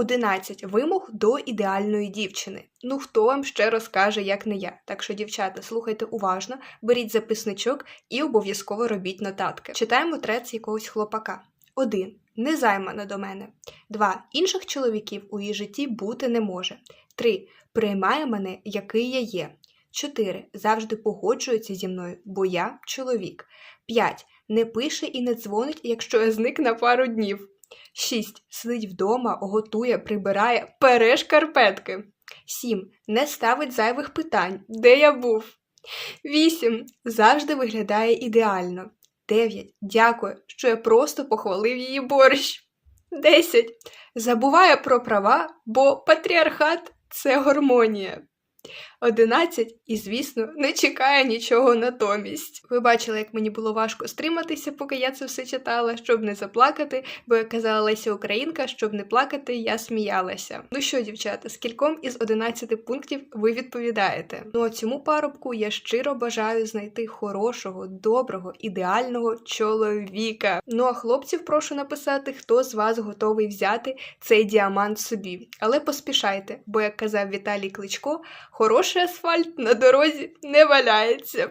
11 вимог до ідеальної дівчини. Ну хто вам ще розкаже, як не я. Так що, дівчата, слухайте уважно, беріть записничок і обов'язково робіть нотатки. Читаємо трец якогось хлопака. 1. Незаймана до мене. 2. Інших чоловіків у її житті бути не може. 3. Приймає мене, який я є. 4. Завжди погоджується зі мною, бо я чоловік. 5. Не пише і не дзвонить, якщо я зник на пару днів. 6. Сидить вдома, готує, прибирає, пере шкарпетки. 7. Не ставить зайвих питань. Де я був? 8. Завжди виглядає ідеально. 9. Дякую, що я просто похвалив її борщ. 10. Забуває про права, бо патріархат це гармонія. 11. І, звісно, не чекає нічого натомість. Ви бачили, як мені було важко стриматися, поки я це все читала, щоб не заплакати, бо як казала Леся Українка, щоб не плакати, я сміялася. Ну що, дівчата, скільком із 11 пунктів ви відповідаєте? Ну а цьому парубку я щиро бажаю знайти хорошого, доброго, ідеального чоловіка. Ну а хлопців прошу написати, хто з вас готовий взяти цей діамант собі. Але поспішайте, бо як казав Віталій Кличко, хороший асфальт на дорозі не валяється.